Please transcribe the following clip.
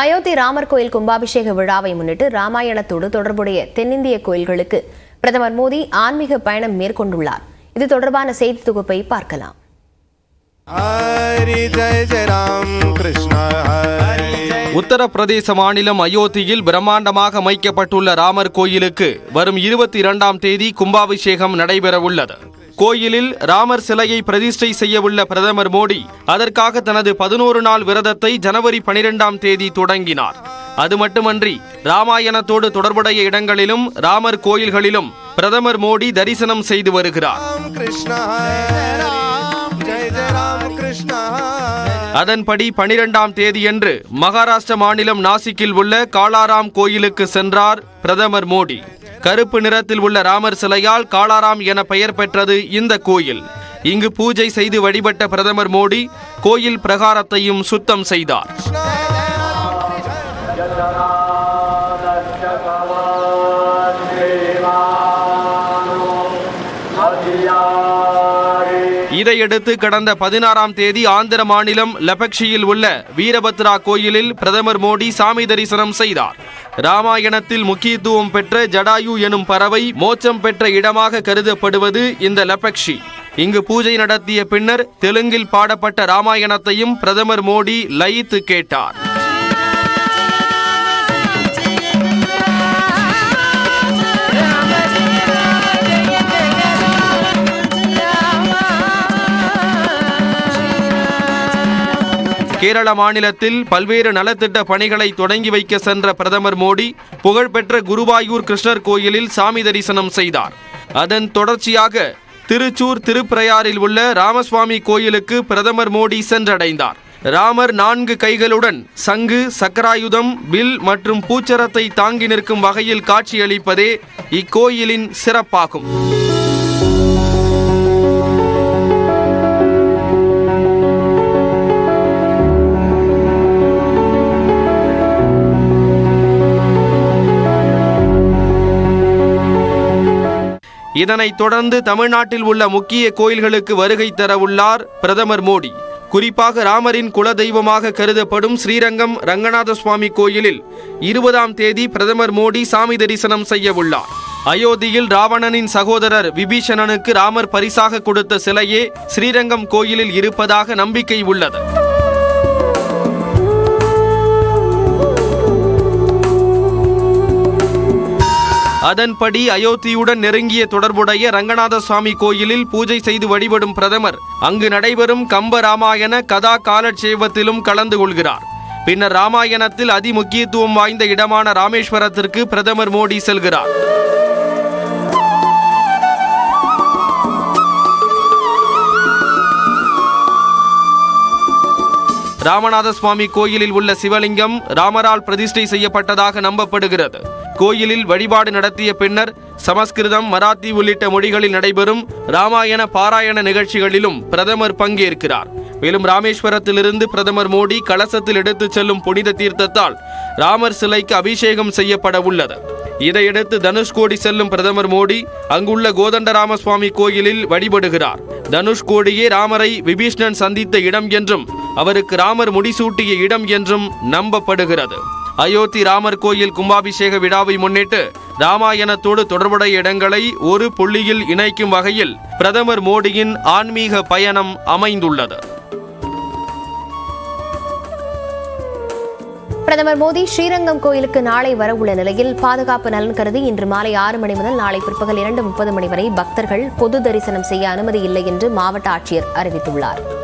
அயோத்தி ராமர் கோயில் கும்பாபிஷேக விழாவை முன்னிட்டு ராமாயணத்தோடு தொடர்புடைய தென்னிந்திய கோயில்களுக்கு பிரதமர் மோடி ஆன்மீக பயணம் மேற்கொண்டுள்ளார். இது தொடர்பான செய்தி தொகுப்பை பார்க்கலாம். உத்தரப்பிரதேச மாநிலம் அயோத்தியில் பிரம்மாண்டமாக அமைக்கப்பட்டுள்ள ராமர் கோயிலுக்கு வரும் இருபத்தி இரண்டாம் தேதி கும்பாபிஷேகம் நடைபெறவுள்ளது. கோயிலில் ராமர் சிலையை பிரதிஷ்டை செய்யவுள்ள பிரதமர் மோடி அதற்காக தனது பதினோரு நாள் விரதத்தை ஜனவரி பனிரெண்டாம் தேதி தொடங்கினார். அது மட்டுமன்றி ராமாயணத்தோடு தொடர்புடைய இடங்களிலும் ராமர் கோயில்களிலும் பிரதமர் மோடி தரிசனம் செய்து வருகிறார். அதன்படி பனிரெண்டாம் தேதியன்று மகாராஷ்டிர மாநிலம் நாசிக்கில் உள்ள காளாராம் கோயிலுக்கு சென்றார் பிரதமர் மோடி. கருப்பு நிறத்தில் உள்ள ராமர் சிலையால் காளாராம் என பெயர் பெற்றது இந்த கோயில் இங்கு பூஜை செய்து வழிபட்ட பிரதமர் மோடி கோயில் பிரகாரத்தையும் சுத்தம் செய்தார் இதையடுத்து கடந்த பதினாறாம் தேதி ஆந்திர மாநிலம் லெபக்ஷியில் உள்ள வீரபத்ரா கோயிலில் பிரதமர் மோடி சாமி தரிசனம் செய்தார். ராமாயணத்தில் முக்கியத்துவம் பெற்ற ஜடாயு எனும் பறவை மோட்சம் பெற்ற இடமாக கருதப்படுவது இந்த லெபக்ஷி. இங்கு பூஜை நடத்திய பின்னர் தெலுங்கில் பாடப்பட்ட ராமாயணத்தையும் பிரதமர் மோடி லயித்து கேட்டார். கேரள மாநிலத்தில் பல்வேறு நலத்திட்ட பணிகளை தொடங்கி வைக்க சென்ற பிரதமர் மோடி புகழ்பெற்ற குருவாயூர் கிருஷ்ணர் கோயிலில் சாமி தரிசனம் செய்தார். அதன் தொடர்ச்சியாக திருச்சூர் திருப்பிரயாரில் உள்ள ராமசுவாமி கோயிலுக்கு பிரதமர் மோடி சென்றடைந்தார். ராமர் நான்கு கைகளுடன் சங்கு சக்கராயுதம் வில் மற்றும் பூச்சரத்தை தாங்கி நிற்கும் வகையில் காட்சியளிப்பதே இக்கோயிலின் சிறப்பாகும். இதனைத் தொடர்ந்து தமிழ்நாட்டில் உள்ள முக்கிய கோயில்களுக்கு வருகை தரவுள்ளார் பிரதமர் மோடி. குறிப்பாக ராமரின் குலதெய்வமாக கருதப்படும் ஸ்ரீரங்கம் ரங்கநாத சுவாமி கோயிலில் இருபதாம் தேதி பிரதமர் மோடி சாமி தரிசனம் செய்ய உள்ளார். அயோத்தியில் ராவணனின் சகோதரர் விபீஷணனுக்கு ராமர் பரிசாக கொடுத்த சிலையே ஸ்ரீரங்கம் கோயிலில் இருப்பதாக நம்பிக்கை உள்ளது. அதன்படி அயோத்தியுடன் நெருங்கிய தொடர்புடைய ரங்கநாத சுவாமி கோயிலில் பூஜை செய்து வழிபடும் பிரதமர் அங்கு நடைபெறும் கம்ப ராமாயண கதா காலட்சேபத்திலும் கலந்து கொள்கிறார். பின்னர் ராமாயணத்தில் அதிமுக்கியத்துவம் வாய்ந்த இடமான ராமேஸ்வரத்திற்கு பிரதமர் மோடி செல்கிறார். ராமநாத சுவாமி கோயிலில் உள்ள சிவலிங்கம் ராமரால் பிரதிஷ்டை செய்யப்பட்டதாக நம்பப்படுகிறது. கோயிலில் வழிபாடு நடத்திய பின்னர் சமஸ்கிருதம் மராத்தி உள்ளிட்ட மொழிகளில் நடைபெறும் ராமாயண பாராயண நிகழ்ச்சிகளிலும் பிரதமர் பங்கேற்கிறார். மேலும் ராமேஸ்வரத்திலிருந்து பிரதமர் மோடி கலசத்தில் எடுத்துச் செல்லும் புனித தீர்த்தத்தால் ராமர் சிலைக்கு அபிஷேகம் செய்யப்பட உள்ளது. இதையடுத்து தனுஷ்கோடி செல்லும் பிரதமர் மோடி அங்குள்ள கோதண்டராம சுவாமி கோயிலில் வழிபடுகிறார். தனுஷ்கோடியே ராமரை விபீஷ்ணன் சந்தித்த இடம் என்றும் அவருக்கு ராமர் முடிசூட்டிய இடம் என்றும் நம்பப்படுகிறது. அயோத்தி ராமர் கோயில் கும்பாபிஷேக விழாவை முன்னிட்டு ராமாயணத்தோடு தொடர்புடைய இடங்களை ஒரு புள்ளியில் இணைக்கும் வகையில் பிரதமர் மோடியின் ஆன்மீக பயணம் அமைந்துள்ளது. பிரதமர் மோடி ஸ்ரீரங்கம் கோயிலுக்கு நாளை வரவுள்ள நிலையில் பாதுகாப்பு நலன் கருதி இன்று மாலை ஆறு மணி முதல் நாளை பிற்பகல் இரண்டு முப்பது மணி வரை பக்தர்கள் பொது தரிசனம் செய்ய அனுமதி இல்லை என்று மாவட்ட ஆட்சியர் அறிவித்துள்ளார்.